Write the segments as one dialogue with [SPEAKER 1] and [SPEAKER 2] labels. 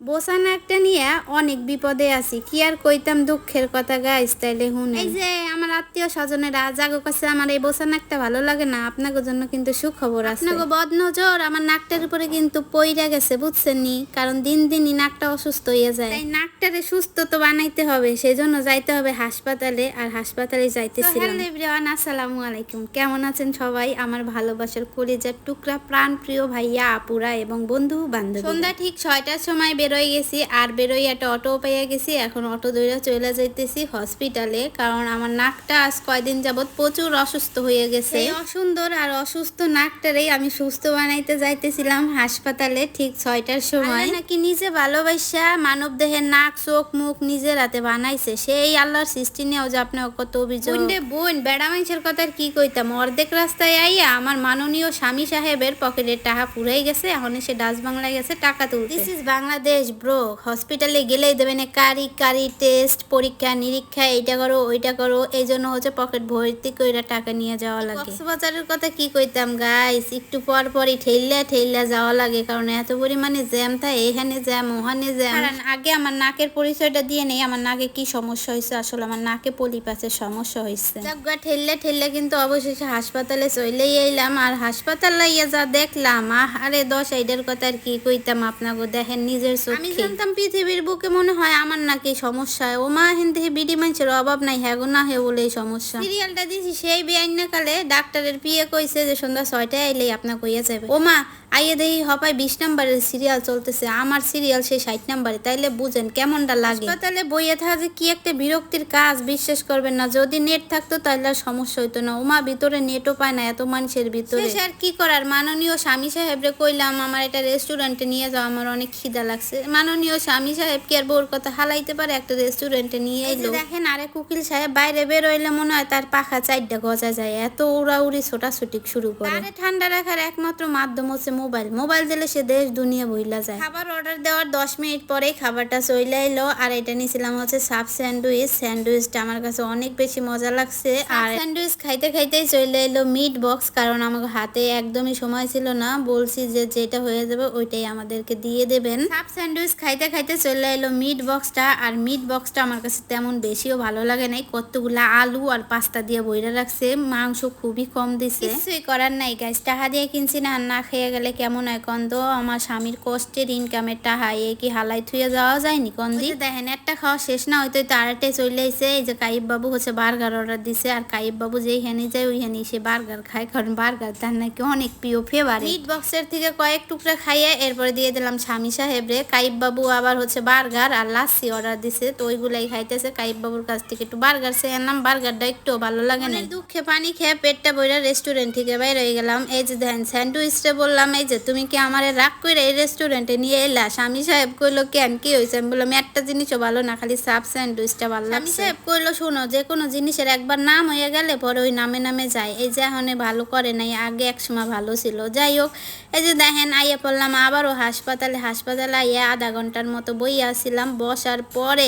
[SPEAKER 1] বোসানা একটা নিয়ে অনেক বিপদে আছি কি আর কইতাম দুঃখের কথা গাইস তাইলে হুন এই যে আমার আত্মীয় স্বজনেরা জাগো কাছে আমার এই বোসানা একটা ভালো লাগে না আপনাদের জন্য কিন্তু সুখবর আছে। আপনাকে বদনজর আমার নাকটার উপরে কিন্তু পইরা গেছে বুঝছেন নি? কারণ দিন দিনই নাকটা অসুস্থ হয়ে যায়। তাই নাকটারে সুস্থ তো বানাইতে হবে সেই জন্য যাইতে হবে হাসপাতালে আর হাসপাতালে যাইতেছিলাম। হ্যালো এভরিওয়ান আসসালামু আলাইকুম। কেমন আছেন সবাই? আমার ভালোবাসার কলিজার টুকরা প্রাণ প্রিয় ভাইয়া আপুরা এবং বন্ধু বান্ধব সন্ধ্যা ঠিক ছয়টার সময় বেরোয় গেছি আর বেরোই একটা অটো পেয়ে গেছি। এখন অটো দৌড়া চলে যাইতেছি হসপিটালে কারণ আমার নাকটা আজ কয়দিন যাবত প্রচুর অসুস্থ হয়ে গেছে। অসুন্দর আর অসুস্থ নাকটারেই আমি সুস্থ বানাইতে যাইতেছিলাম হাসপাতালে ঠিক ছয়টার সময়। নাকি নিজে ভালোবাসা মানব দেহের নাক চোখ মুখ নিজের হাতে বানাইছে। সেই আল্লাহর সৃষ্টি নিয়েও যে আপনার কত অভিযোগ। বোন বেড়া মানুষের কথা কি কইতাম? অর্ধেক রাস্তায় আইয়া আমার মাননীয় স্বামী সাহেবের পকেটের টাকা পুরাই গেছে এখন সে ডাচ বাংলায় গেছে টাকা তুলতে দিস ইজ বাংলাদেশ ব্রো হসপিটালে গেলেই দেবেন কারি কারি টেস্ট পরীক্ষা নিরীক্ষা এইটা করো ওইটা করো। এই জন্য হচ্ছে পকেট ভর্তি কইরা টাকা নিয়ে যাওয়া লাগে। কক্সবাজারের কথা কি কইতাম গাইস একটু পর পরই ঠেললা ঠেললা যাওয়া লাগে কারণ এত পরিমাণে জ্যাম থাকে এখানে জ্যাম ওখানে জ্যাম কারণ আগে আমার নাকের পরিচয়টা দিয়ে নেই আমার নাকে কি সমস্যা হয়েছে আসলে আমার নাকে পলিপাসের সমস্যা হয়েছে ঠেললে ঠেললে কিন্তু অবশেষে হাসপাতালে চলেই এলাম আর হাসপাতাল লাইয়া যা দেখলাম আহ আরে দশ আইডের কথা আর কি কইতাম আপনাকে দেখেন নিজের আমি জানতাম পৃথিবীর বুকে মনে হয় আমার নাকি সমস্যা। ও মা হেন থেকে বিডি মানুষের অভাব নাই হ্যাগো না হে বলে এই সমস্যা। সিরিয়ালটা দিছি সেই বেআইন কালে ডাক্তারের পিয়ে কইছে যে সন্ধ্যা ছয়টায় এলেই আপনার কইয়া যাবে। ও মা আইয়ে দেখি হপাই বিশ নম্বরের সিরিয়াল চলতেছে আমার সিরিয়াল সেই ষাট নম্বরে। তাইলে বুঝেন কেমনটা লাগে। হাসপাতালে বইয়ে থাকা যে কি একটা বিরক্তির কাজ বিশ্বাস করবেন না। যদি নেট থাকতো তাহলে সমস্যা হইতো না। ওমা ভিতরে নেটও পায় না এত মানুষের ভিতরে। আর কি করার? মাননীয় স্বামী সাহেবরে কইলাম আমার একটা রেস্টুরেন্টে নিয়ে যাও আমার অনেক খিদা লাগছে। মাননীয় স্বামী সাহেব কি আর বউর কথা হালাইতে পারে একটা রেস্টুরেন্টে নিয়ে এলো। দেখেন আরেক উকিল সাহেব বাইরে বেরোইলে মনে হয় তার পাখা চারটা গজা যায়। এত উড়াউড়ি ছোটাছুটি শুরু করে। আরে ঠান্ডা রাখার একমাত্র মাধ্যম হচ্ছে মোবাইল মোবাইল দিলে সে দেশ দুনিয়া বইলা যায়। খাবার অর্ডার দেওয়ার দশ মিনিট পরেই খাবারটা চলে এলো। আর এটা নিয়েছিলাম হচ্ছে সাব স্যান্ডউইচ। স্যান্ডউইচটা আমার কাছে অনেক বেশি মজা লাগছে। আর স্যান্ডউইচ খাইতে খাইতেই চলে এলো মিট বক্স কারণ আমার হাতে একদমই সময় ছিল না। বলছি যে যেটা হয়ে যাবে ওইটাই আমাদেরকে দিয়ে দেবেন। সাব স্যান্ডউইচ খাইতে খাইতে চলে এলো মিট বক্সটা। আর মিট বক্সটা আমার কাছে তেমন বেশিও ভালো লাগে নাই। কতগুলা আলু আর পাস্তা দিয়ে বইরা রাখছে। মাংস খুবই কম দিছে। কিছুই করার নাই গাছ টাকা দিয়ে কিনছি না আর না খেয়ে গেলে কেমন হয় কন্দ আমার স্বামীর কষ্টের ইনকামের টাকা এ কি হালাই থুয়ে যাওয়া যায়নি কন্দি দেখেন একটা খাওয়া শেষ না হইতো তারাটে চলে আইছে। এই যে কাইব বাবু হচ্ছে বার্গার অর্ডার দিছে আর কাইব বাবু যেই হেনে যায় ওই হেনে সে বার্গার খায় কারণ বার্গার তার নাকি অনেক প্রিয় ফেভার মিট বক্সের থেকে কয়েক টুকরা খাইয়ে এরপরে দিয়ে দিলাম স্বামী সাহেবরে কাইব বাবু আবার হচ্ছে বার্গার আর লাসি অর্ডার দিছে তো ওইগুলাই খাইতেছে। কাইব বাবুর কাছ থেকে একটু বার্গার সে নাম বার্গারটা একটু ভালো লাগে না দুঃখে পানি খেয়ে পেটটা বইরা রেস্টুরেন্ট থেকে বাইরে হয়ে গেলাম। এই যে দেখেন স্যান্ডউইচটা বললাম এই যে তুমি কি আমার রাগ করে এই রেস্টুরেন্টে নিয়ে এলা? স্বামী সাহেব কইলো কেন? কি হয়েছে আমি বললাম একটা জিনিসও ভালো না খালি সাব স্যান্ডউইচটা ভালো স্বামী সাহেব কইলো শোনো যে কোনো জিনিসের একবার নাম হয়ে গেলে পরে ওই নামে নামে যায়। এই যে এখন ভালো করে নাই আগে এক সময় ভালো ছিল। যাই হোক এই যে দেখেন আইয়া পড়লাম আবারও হাসপাতালে। হাসপাতালে আইয়া আধা ঘণ্টার মতো বই আসছিলাম বসার পরে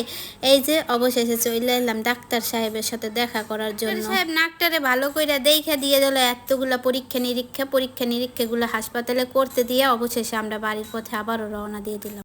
[SPEAKER 1] এই যে অবশেষে চলে এলাম ডাক্তার সাহেবের সাথে দেখা করার জন্য। সাহেব নাকটারে ভালো করে দেখে দিয়ে দিল এতগুলা পরীক্ষা নিরীক্ষা পরীক্ষা নিরীক্ষাগুলো হাসপাতালে করতে দিয়ে অবশেষে আমরা বাড়ির পথে আবারও রওনা দিয়ে দিলাম।